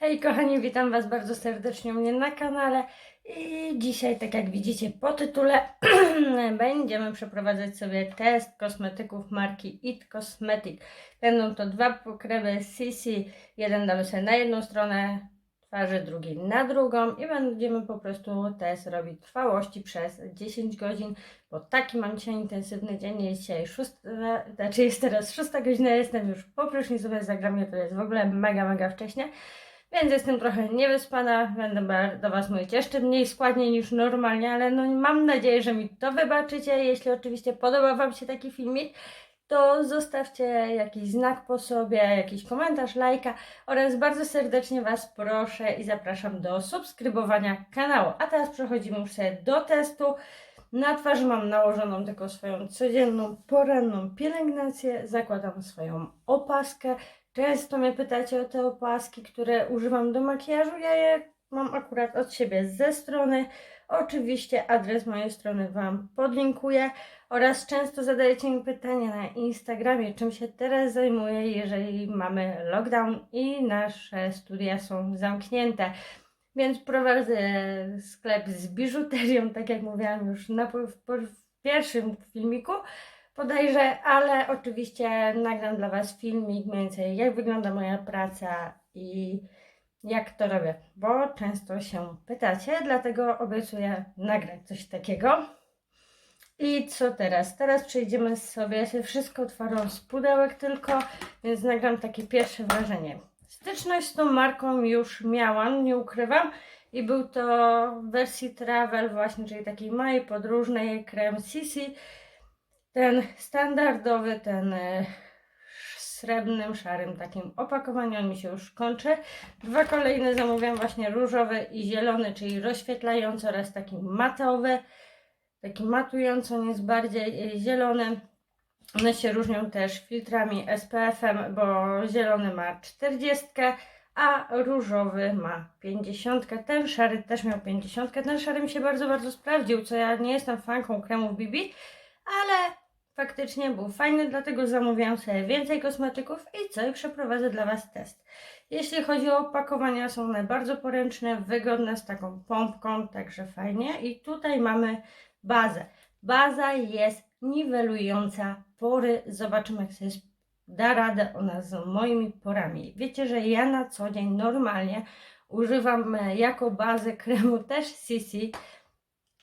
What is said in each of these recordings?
Hej kochani, witam Was bardzo serdecznie u mnie na kanale. I dzisiaj, tak jak widzicie po tytule, będziemy przeprowadzać sobie test kosmetyków marki It Cosmetic. Będą to dwa pokrywy CC, jeden damy sobie na jedną stronę twarzy, drugi na drugą i będziemy po prostu test robić trwałości przez 10 godzin, bo taki mam dzisiaj intensywny dzień, jest dzisiaj szósta, znaczy jest teraz szósta godzina, jestem już po prysznicu bez zagramie, to jest w ogóle mega, mega wcześnie. Więc jestem trochę niewyspana, będę do Was mówić jeszcze mniej składnie niż normalnie, ale no mam nadzieję, że mi to wybaczycie. Jeśli oczywiście podoba Wam się taki filmik, to zostawcie jakiś znak po sobie, jakiś komentarz, lajka oraz bardzo serdecznie Was proszę i zapraszam do subskrybowania kanału. A teraz przechodzimy już sobie do testu. Na twarzy mam nałożoną tylko swoją codzienną, poranną pielęgnację, zakładam swoją opaskę. Często mnie pytacie o te opaski, które używam do makijażu. Ja je mam akurat od siebie ze strony. Oczywiście adres mojej strony Wam podlinkuję. Oraz często zadajecie mi pytania na Instagramie, czym się teraz zajmuję, jeżeli mamy lockdown i nasze studia są zamknięte. Więc prowadzę sklep z biżuterią, tak jak mówiłam już na, w, w pierwszym filmiku podejrzę, ale oczywiście nagram dla Was filmik mniej więcej jak wygląda moja praca i jak to robię, bo często się pytacie, dlatego obiecuję nagrać coś takiego. I co teraz? Teraz przejdziemy sobie, ja się wszystko otwarłam z pudełek tylko, więc nagram takie pierwsze wrażenie. Styczność z tą marką już miałam, nie ukrywam. I był to w wersji travel właśnie, czyli takiej małej, podróżnej, krem Sisi. Ten standardowy, ten e, srebrnym, szarym takim opakowaniu, on mi się już kończy. Dwa kolejne zamówiłam właśnie różowy i zielony, czyli rozświetlający oraz taki matowy. Taki matujący, on jest bardziej e, zielony. One się różnią też filtrami SPF-em, bo zielony ma 40, a różowy ma 50. Ten szary też miał 50. Ten szary mi się bardzo, bardzo sprawdził, co ja nie jestem fanką kremów BB, ale faktycznie był fajny, dlatego zamówiłam sobie więcej kosmetyków i co, i przeprowadzę dla Was test. Jeśli chodzi o opakowania, są one bardzo poręczne, wygodne, z taką pompką, także fajnie. I tutaj mamy bazę. Baza jest niwelująca pory. Zobaczymy, jak sobie da radę ona z moimi porami. Wiecie, że ja na co dzień normalnie używam e, jako bazę kremu też Sisi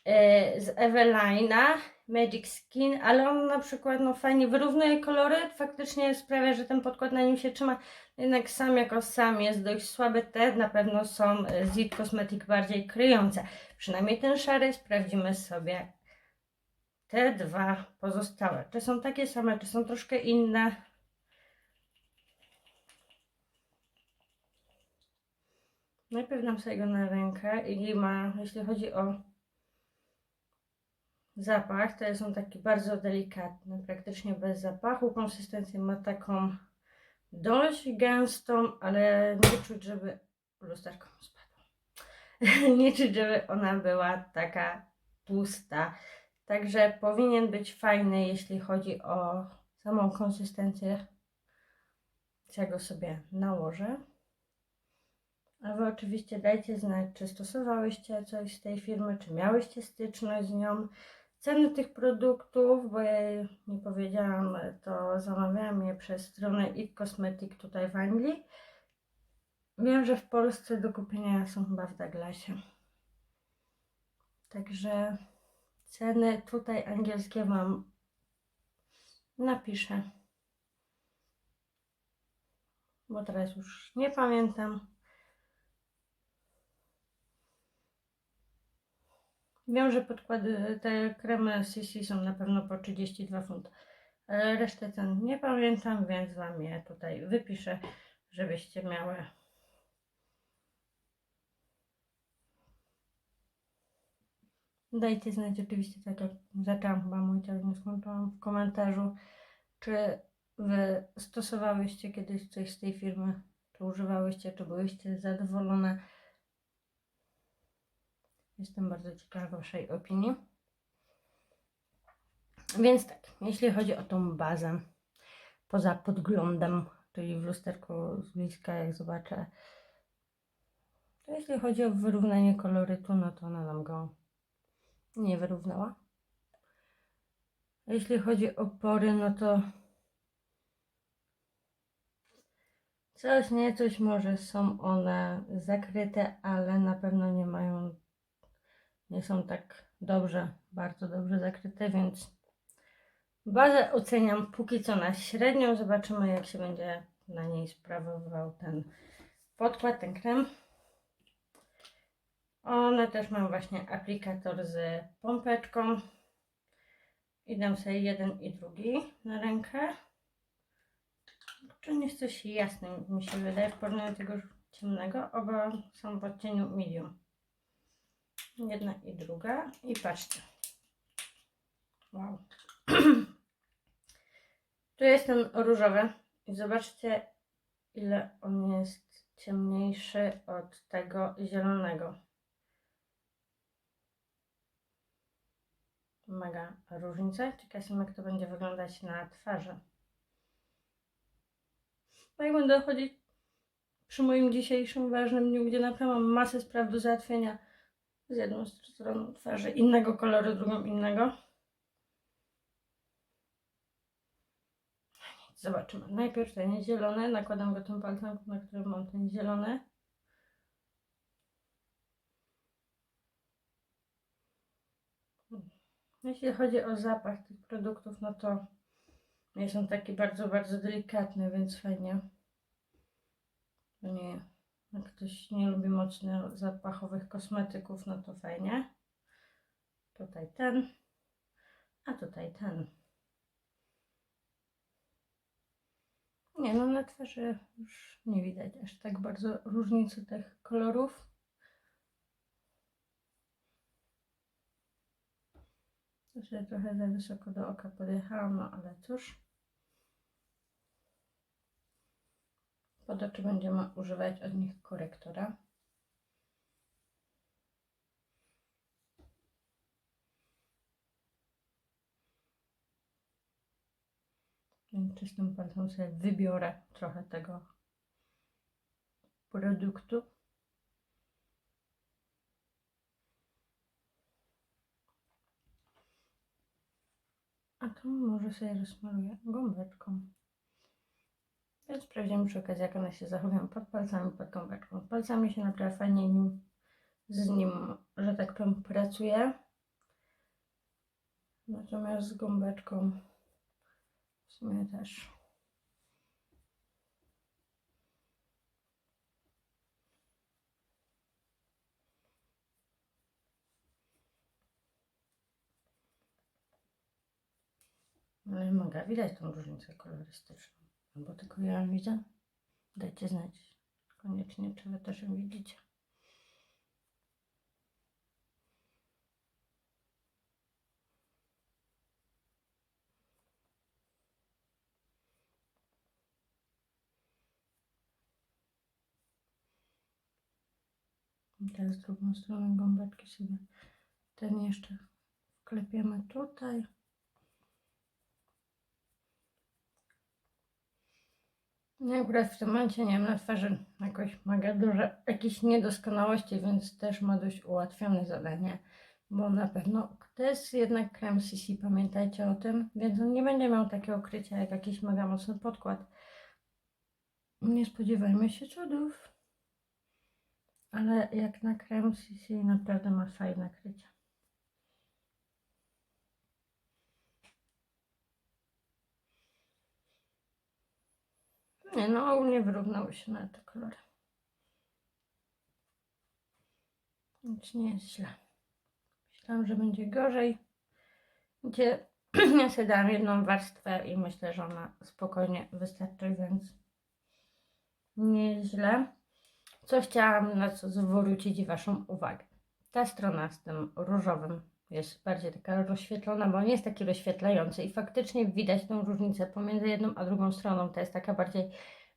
e, z Evelina Magic Skin, ale on na przykład no fajnie wyrównuje kolory, faktycznie sprawia, że ten podkład na nim się trzyma, jednak sam jako sam jest dość słaby, te na pewno są z It Cosmetic bardziej kryjące. Przynajmniej ten szary sprawdzimy sobie te dwa pozostałe. Czy są takie same, czy są troszkę inne? Najpierw dam sobie go na rękę i ma, jeśli chodzi o zapach, to jest on taki bardzo delikatny, praktycznie bez zapachu. Konsystencję ma taką dość gęstą, ale nie czuć, żeby lusterko spadło. nie czuć, żeby ona była taka tłusta. Także powinien być fajny, jeśli chodzi o samą konsystencję. Ja go sobie nałożę. A Wy oczywiście dajcie znać, czy stosowałyście coś z tej firmy, czy miałyście styczność z nią. Ceny tych produktów, bo ja nie powiedziałam, to zamawiałam je przez stronę It Cosmetic tutaj w Anglii. Wiem, że w Polsce do kupienia są chyba w Douglasie. Także ceny tutaj angielskie Wam napiszę. Bo teraz już nie pamiętam. Wiem, że podkłady, te kremy CC są na pewno po 32 funt. Ale Resztę cen nie pamiętam, więc Wam je tutaj wypiszę, żebyście miały. Dajcie znać oczywiście, tak jak zaczęłam chyba ale nie skończyłam w komentarzu, czy Wy stosowałyście kiedyś coś z tej firmy, czy używałyście, czy byłyście zadowolone. Jestem bardzo ciekawa Waszej opinii. Więc tak, jeśli chodzi o tą bazę, poza podglądem, czyli w lusterku z bliska, jak zobaczę, to jeśli chodzi o wyrównanie kolorytu, no to ona nam go nie wyrównała. Jeśli chodzi o pory, no to coś nie, coś może są one zakryte, ale na pewno nie mają, nie są tak dobrze, bardzo dobrze zakryte, więc bazę oceniam póki co na średnią. Zobaczymy jak się będzie na niej sprawował ten podkład, ten krem. One też mają właśnie aplikator z pompeczką. I dam sobie jeden i drugi na rękę. Czy jest coś jasny, mi się wydaje, w porównaniu tego ciemnego. Oba są w odcieniu medium. Jedna i druga. I patrzcie. Wow. tu jest ten różowy. I zobaczcie, ile on jest ciemniejszy od tego zielonego. Mega różnica. Ciekaw jestem, jak to będzie wyglądać na twarzy. No i będę chodzić przy moim dzisiejszym ważnym dniu, gdzie naprawdę mam masę spraw do załatwienia z jedną stroną twarzy innego koloru, drugą innego. Zobaczymy. Najpierw ten zielony, nakładam go tym palcem, na którym mam ten zielony. Jeśli chodzi o zapach tych produktów, no to nie są takie bardzo, bardzo delikatne, więc fajnie. To nie, jak ktoś nie lubi mocno zapachowych kosmetyków, no to fajnie. Tutaj ten, a tutaj ten. Nie, no na twarzy już nie widać aż tak bardzo różnicy tych kolorów. Się trochę za wysoko do oka podjechałam, no ale cóż. Pod oczy będziemy używać od nich korektora. Czystym palcem sobie wybiorę trochę tego produktu. A to może sobie rozmaluję gąbeczką. Więc sprawdzimy przy okazji, jak one się zachowują pod palcami, pod gąbeczką. Palcami się naprawdę fajnie nim, z nim, że tak powiem, pracuje. Natomiast z gąbeczką w sumie też. Ale mega widać tą różnicę kolorystyczną. Albo tylko ja widzę? Dajcie znać koniecznie, czy wy też widzicie. I teraz drugą stroną gąbeczki sobie ten jeszcze wklepiemy tutaj. Nie, akurat w tym momencie nie mam na twarzy jakoś mega duże jakieś niedoskonałości, więc też ma dość ułatwione zadanie, bo na pewno to jest jednak krem CC, pamiętajcie o tym, więc on nie będzie miał takiego krycia jak jakiś mega mocny podkład. Nie spodziewajmy się cudów, ale jak na krem CC naprawdę ma fajne krycie. Nie, no ogólnie wyrównały się na te kolory. Więc nie jest źle. Myślałam, że będzie gorzej. Gdzie ja sobie dałam jedną warstwę i myślę, że ona spokojnie wystarczy, więc nie jest źle. Co chciałam na co zwrócić Waszą uwagę. Ta strona z tym różowym jest bardziej taka rozświetlona, bo nie jest taki rozświetlający i faktycznie widać tą różnicę pomiędzy jedną a drugą stroną. To jest taka bardziej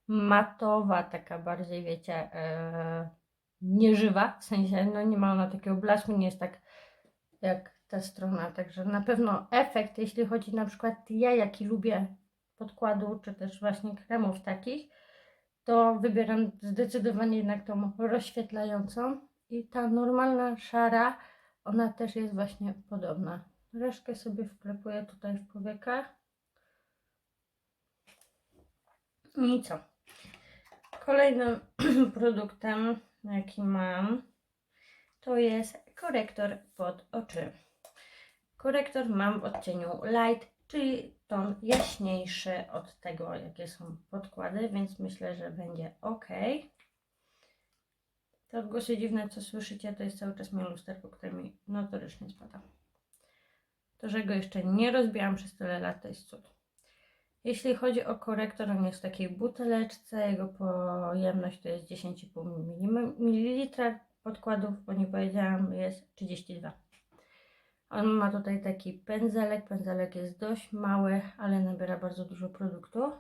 matowa, taka bardziej, wiecie, e, nieżywa, w sensie no nie ma ona takiego blasku, nie jest tak jak ta strona, także na pewno efekt, jeśli chodzi na przykład ja jaki lubię podkładu, czy też właśnie kremów takich, to wybieram zdecydowanie jednak tą rozświetlającą i ta normalna szara, ona też jest właśnie podobna. Resztkę sobie wklepuję tutaj w powiekach. I co? Kolejnym produktem, jaki mam, to jest korektor pod oczy. Korektor mam w odcieniu light, czyli ton jaśniejszy od tego, jakie są podkłady, więc myślę, że będzie ok. Te odgłosy dziwne, co słyszycie, to jest cały czas moje lusterko, które mi notorycznie spada. To, że go jeszcze nie rozbijam przez tyle lat, to jest cud. Jeśli chodzi o korektor, on jest w takiej buteleczce, jego pojemność to jest 10,5 ml, podkładów, bo nie powiedziałam, jest 32. On ma tutaj taki pędzelek, pędzelek jest dość mały, ale nabiera bardzo dużo produktu.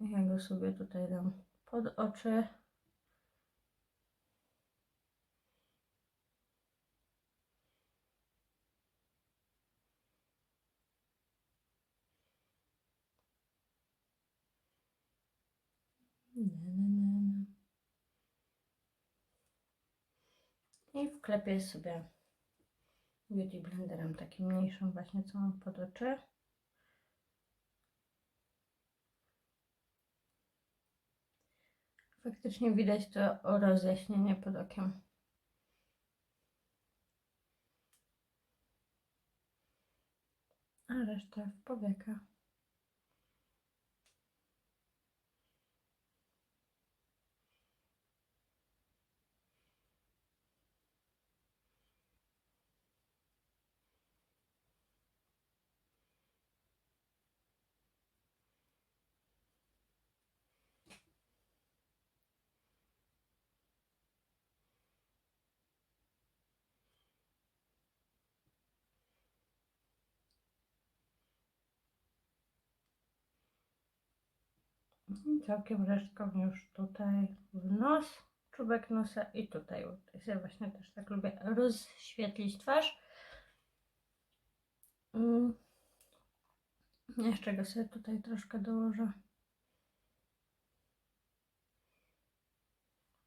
Ja go sobie tutaj dam pod oczy. Na, na, na, na. I wklepię sobie beauty blenderem takim mniejszym właśnie co mam pod oczy. Faktycznie widać to rozjaśnienie pod okiem. A reszta w powiekach. I Całkiem resztką już tutaj w nos, czubek nosa i tutaj. Ja właśnie też tak lubię rozświetlić twarz. Mm. Jeszcze go sobie tutaj troszkę dołożę.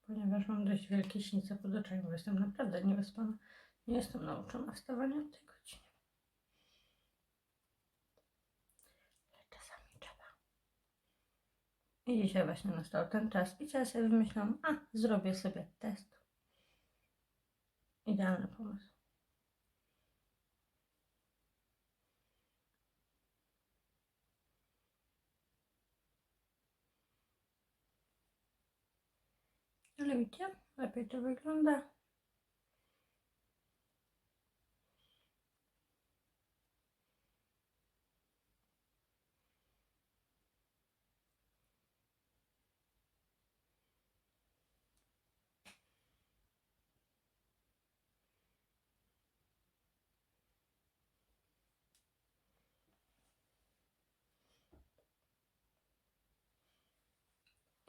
Ponieważ mam dość wielkie śnice pod oczami, bo jestem naprawdę niewyspana. Nie jestem nauczona wstawania w tej godzinie. Ale czasami trzeba. I dzisiaj właśnie nastał ten czas i co ja wymyślam? A, zrobię sobie test. Idealny pomysł. Ale widzicie? Lepiej to wygląda.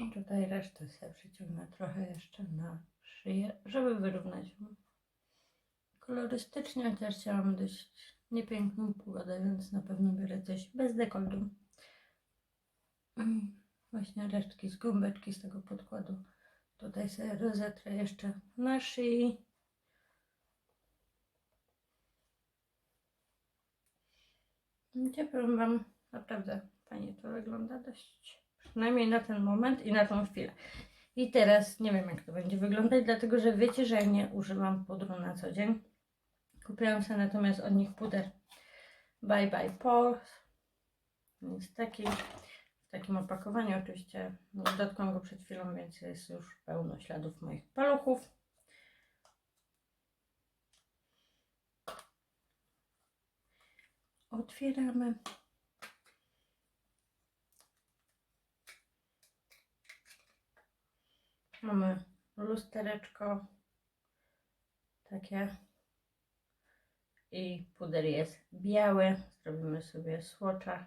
I tutaj resztę sobie przyciągnę trochę jeszcze na szyję, żeby wyrównać kolorystycznie, chociaż chciałam dość niepiękną pogodę, więc na pewno biorę coś bez dekoltu. Mm, Właśnie resztki z gąbeczki z tego podkładu. Tutaj sobie rozetrę jeszcze na szyi. Gdzie Wam, naprawdę fajnie to wygląda dość. Przynajmniej na ten moment i na tą chwilę. I teraz nie wiem, jak to będzie wyglądać, dlatego że wiecie, że nie używam pudru na co dzień. Kupiłam sobie natomiast od nich puder Bye Bye Pores. Jest taki, w takim opakowaniu. Oczywiście dotknąłem go przed chwilą, więc jest już pełno śladów moich paluchów. Otwieramy. Mamy lustereczko takie i puder jest biały. Zrobimy sobie słocza.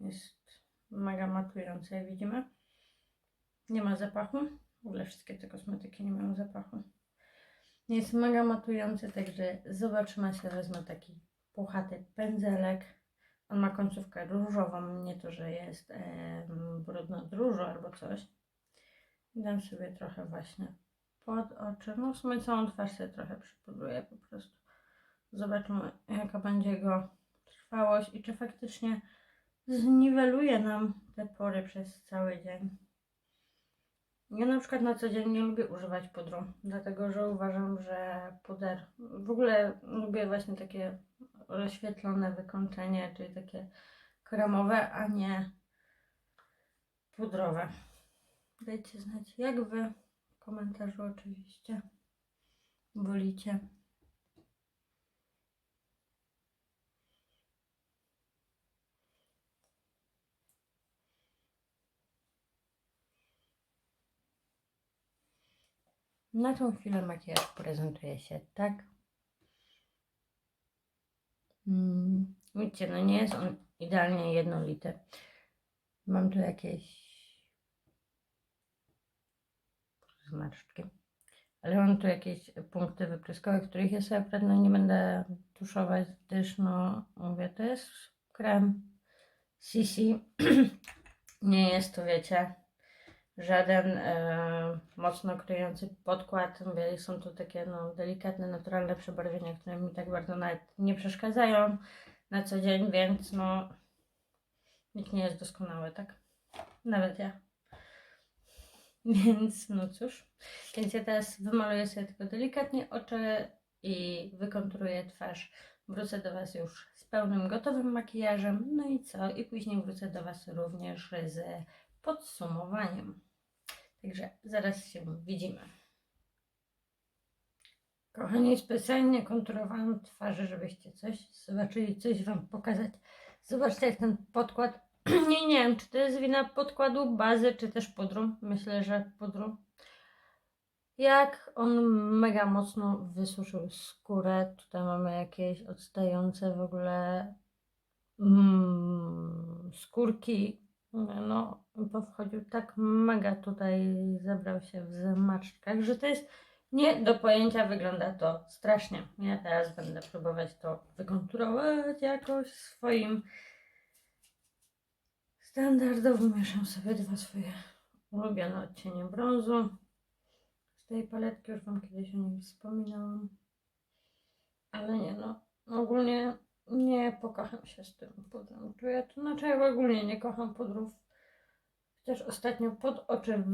Jest mega matujące, jak widzimy. Nie ma zapachu. W ogóle wszystkie te kosmetyki nie mają zapachu. Jest mega matujący, także zobaczymy. Sobie wezmę taki puchaty pędzelek. On ma końcówkę różową, nie to, że jest em, brudno od albo coś. Dam sobie trochę właśnie pod oczy. No w sumie całą twarz sobie trochę przypudruję po prostu. Zobaczymy jaka będzie jego trwałość i czy faktycznie zniweluje nam te pory przez cały dzień. Ja na przykład na co dzień nie lubię używać pudru, dlatego że uważam, że puder, w ogóle lubię właśnie takie rozświetlone wykończenie, czyli takie kremowe, a nie pudrowe. Dajcie znać, jak wy w komentarzu oczywiście wolicie. Na tą chwilę makijaż prezentuje się tak. Mm, widzicie, no nie jest on idealnie jednolity. Mam tu jakieś zmarszczki. Ale mam tu jakieś punkty wypryskowe, których ja sobie akurat no, nie będę tuszować, gdyż no mówię, to jest krem CC. nie jest to, wiecie, żaden e, mocno kryjący podkład. Mówię, są to takie no, delikatne, naturalne przebarwienia, które mi tak bardzo nawet nie przeszkadzają na co dzień, więc no nikt nie jest doskonały, tak? Nawet ja. Więc no cóż. Więc ja teraz wymaluję sobie tylko delikatnie oczy i wykonturuję twarz. Wrócę do Was już z pełnym, gotowym makijażem. No i co? I później wrócę do Was również z podsumowaniem. Także zaraz się widzimy. Kochani, specjalnie konturowałam twarze, żebyście coś zobaczyli, coś Wam pokazać. Zobaczcie, jak ten podkład. nie, nie wiem, czy to jest wina podkładu, bazy, czy też pudru. Myślę, że pudru. Jak on mega mocno wysuszył skórę. Tutaj mamy jakieś odstające w ogóle mm, skórki. No, powchodził tak mega tutaj, zebrał się w zmarszczkach, że to jest nie do pojęcia, wygląda to strasznie. Ja teraz będę próbować to wykonturować jakoś swoim standardowym. Mieszam sobie dwa swoje ulubione odcienie brązu. Z tej paletki już Wam kiedyś o nim wspominałam. Ale nie no, ogólnie nie pokocham się z tym pudrem. Czuję to, znaczy ja ogólnie nie kocham pudrów. Chociaż ostatnio pod oczy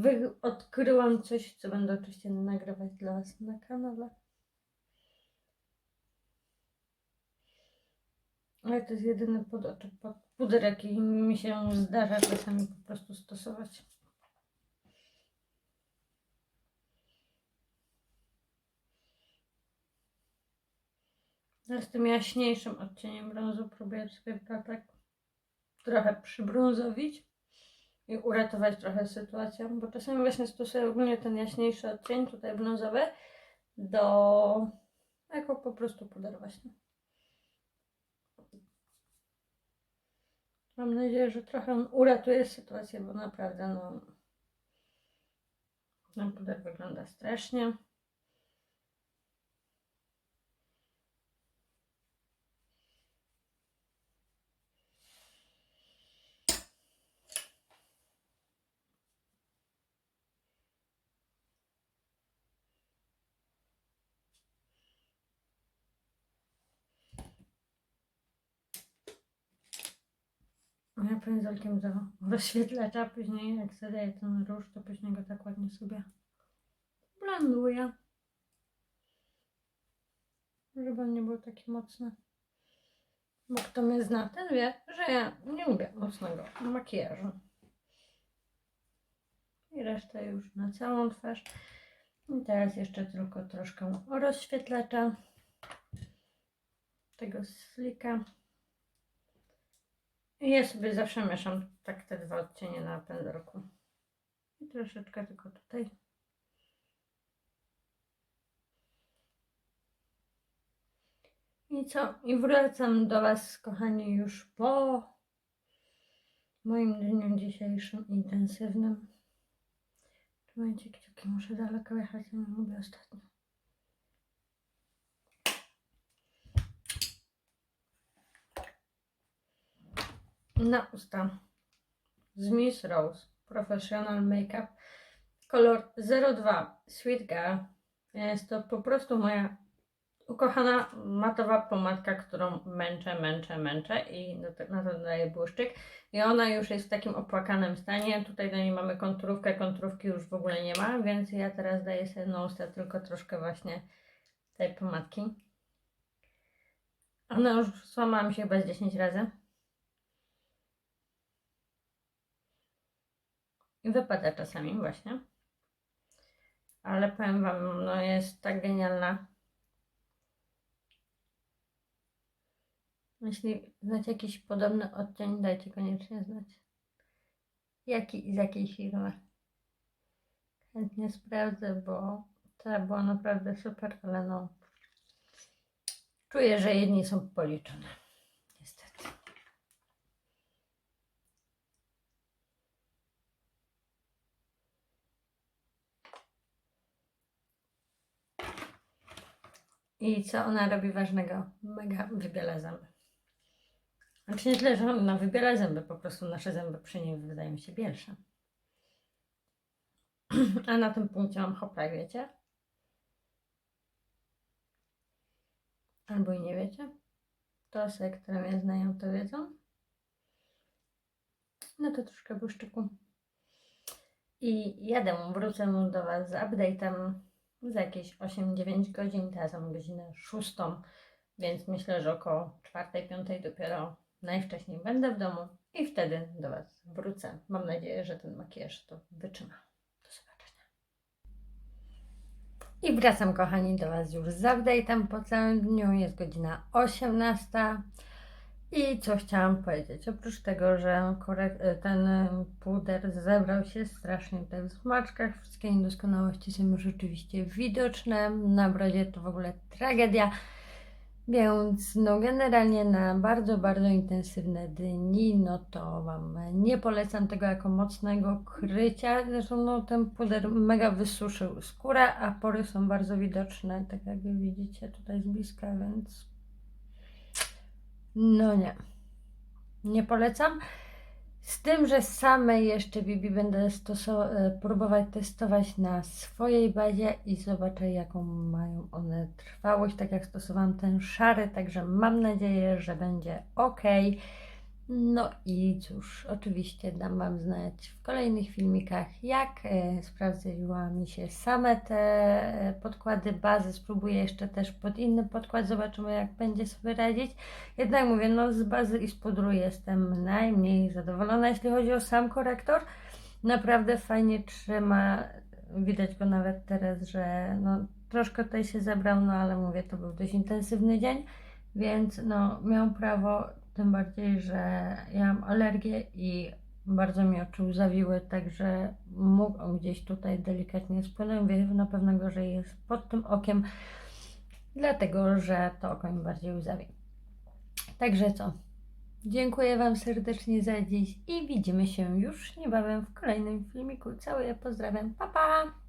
odkryłam coś, co będę oczywiście nagrywać dla Was na kanale. Ale to jest jedyny pod puder, jaki mi się zdarza czasami po prostu stosować. Z tym jaśniejszym odcieniem brązu próbuję sobie tak trochę przybrązowić i uratować trochę sytuację, bo czasami właśnie stosuję ogólnie ten jaśniejszy odcień, tutaj brązowy, do jako po prostu puder właśnie. Mam nadzieję, że trochę uratuje sytuację, bo naprawdę no ten puder wygląda strasznie. Ja pędzelkiem do rozświetlacza, później jak zadaję ten róż, to później go tak ładnie sobie blenduję. Żeby on nie był taki mocny. Bo kto mnie zna, ten wie, że ja nie lubię mocnego makijażu. I resztę już na całą twarz. I teraz jeszcze tylko troszkę rozświetlacza tego slika. Ja sobie zawsze mieszam tak te dwa odcienie na pędzelku. I troszeczkę tylko tutaj. I co? I wracam do Was, kochani, już po moim dniu dzisiejszym intensywnym. Trzymajcie kciuki, muszę daleko jechać, nie lubię ostatnio. Na usta z Miss Rose Professional Makeup kolor 02 Sweet Girl. Jest to po prostu moja ukochana matowa pomadka, którą męczę, męczę, męczę i na to dodaję błyszczyk. I ona już jest w takim opłakanym stanie. Tutaj do niej mamy konturówkę, konturówki już w ogóle nie ma, więc ja teraz daję sobie na usta tylko troszkę właśnie tej pomadki. Ona już złamała mi się chyba z 10 razy. Wypada czasami właśnie. Ale powiem Wam, no jest tak genialna. Jeśli znacie jakiś podobny odcień, dajcie koniecznie znać. Jaki i z jakiej firmy. Chętnie sprawdzę, bo ta była naprawdę super, ale no czuję, że jedni są policzone. I co ona robi ważnego? Mega wybiela zęby. Znaczy nie tyle, że ona wybiela zęby, po prostu nasze zęby przy niej wydają się bielsze. A na tym punkcie mam hopla, wiecie? Albo i nie wiecie. To osoby, które mnie znają, to wiedzą. No to troszkę błyszczyku. I jadę, wrócę do Was z update'em za jakieś 8-9 godzin. Teraz mam godzinę 6, więc myślę, że około 4-5 dopiero najwcześniej będę w domu i wtedy do Was wrócę. Mam nadzieję, że ten makijaż to wytrzyma. Do zobaczenia. I wracam, kochani, do Was już z update'em po całym dniu. Jest godzina 18. I co chciałam powiedzieć? Oprócz tego, że korek- ten puder zebrał się strasznie tutaj w smaczkach, wszystkie niedoskonałości są już rzeczywiście widoczne. Na brodzie to w ogóle tragedia. Więc no generalnie na bardzo, bardzo intensywne dni, no to Wam nie polecam tego jako mocnego krycia. Zresztą no, ten puder mega wysuszył skórę, a pory są bardzo widoczne, tak jak widzicie tutaj z bliska, więc no nie. Nie polecam. Z tym, że same jeszcze Bibi będę e, próbować testować na swojej bazie i zobaczę, jaką mają one trwałość, tak jak stosowałam ten szary, także mam nadzieję, że będzie ok. No i cóż, oczywiście dam Wam znać w kolejnych filmikach, jak e, sprawdziła mi się same te e, podkłady bazy. Spróbuję jeszcze też pod inny podkład, zobaczymy jak będzie sobie radzić. Jednak mówię, no z bazy i z pudru jestem najmniej zadowolona, jeśli chodzi o sam korektor. Naprawdę fajnie trzyma, widać go nawet teraz, że no troszkę tutaj się zebrał, no ale mówię, to był dość intensywny dzień, więc no miał prawo, tym bardziej, że ja mam alergię i bardzo mi oczy łzawiły, także mógł on gdzieś tutaj delikatnie spłynąć, wiem na pewno gorzej jest pod tym okiem, dlatego, że to oko mi bardziej łzawi. Także co? Dziękuję Wam serdecznie za dziś i widzimy się już niebawem w kolejnym filmiku. Całuję, pozdrawiam, pa pa!